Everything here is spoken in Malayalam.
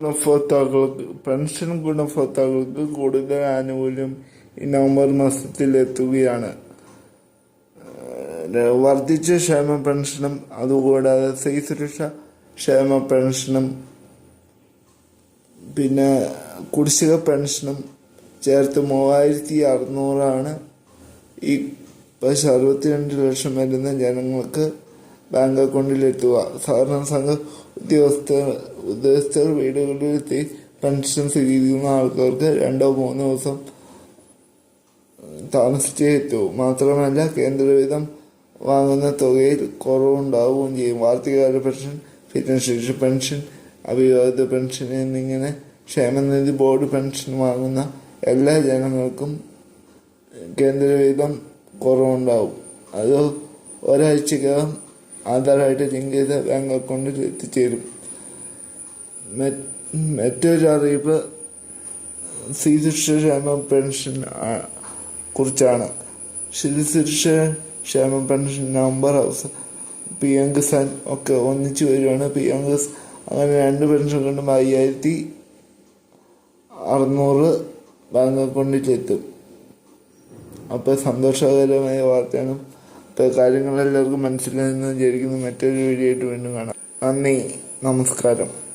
ഗുണഭോക്താക്കൾക്ക് പെൻഷൻ ഗുണഭോക്താക്കൾക്ക് കൂടുതൽ ആനുകൂല്യം ഈ നവംബർ മാസത്തിൽ എത്തുകയാണ്. വർദ്ധിച്ച ക്ഷേമ പെൻഷനും അതുകൂടാതെ സ്ത്രീ സുരക്ഷ ക്ഷേമ പെൻഷനും പിന്നെ കുടിശ്ശിക പെൻഷനും ചേർത്ത് മൂവായിരത്തി അറുന്നൂറാണ് ഈ അറുപത്തിരണ്ട് ലക്ഷം വരുന്ന ജനങ്ങൾക്ക് ബാങ്ക് അക്കൗണ്ടിലെത്തുക. സാധാരണ സംഘ ഉദ്യോഗസ്ഥർ ഉദ്യോഗസ്ഥർ വീടുകളിലെത്തി പെൻഷൻ സ്വീകരിക്കുന്ന ആൾക്കാർക്ക് രണ്ടോ മൂന്നോ ദിവസം താമസിച്ചേ എത്തൂ. മാത്രമല്ല കേന്ദ്രവിധം വാങ്ങുന്ന തുകയിൽ കുറവുണ്ടാവുകയും ചെയ്യും. വാർത്തകാല പെൻഷൻ ഭിന്നശേഷി പെൻഷൻ അഭിവാദിത പെൻഷൻ എന്നിങ്ങനെ ക്ഷേമനിധി ബോർഡ് പെൻഷൻ വാങ്ങുന്ന എല്ലാ ജനങ്ങൾക്കും കേന്ദ്രവിധം കുറവുണ്ടാവും. അത് ഒരാഴ്ചക്കകം ആധാറായിട്ട് ലിങ്ക് ചെയ്ത ബാങ്ക് അക്കൗണ്ടിൽ എത്തിച്ചേരും. മറ്റ് മറ്റൊരു അറിയിപ്പ് ശ്രീശിക്ഷ പെൻഷൻ കുറിച്ചാണ്. ശ്രീശിക്ഷ ക്ഷേമ pension number house P M Kisan ഒക്കെ ഒന്നിച്ചു വരുവാണ് പി എം കിസ് അങ്ങനെ രണ്ട് പെൻഷൻ കൊണ്ടും അയ്യായിരത്തി അറുന്നൂറ് ബാങ്ക് അക്കൗണ്ടിലെത്തും അപ്പോൾ സന്തോഷകരമായ വാർത്തയാണ്. എല്ലാവർക്കും മനസ്സിലായെന്ന് വിചാരിക്കുന്നു. മറ്റൊരു വീഡിയോ ആയിട്ട് വീണ്ടും കാണാം. നന്ദി. നമസ്കാരം.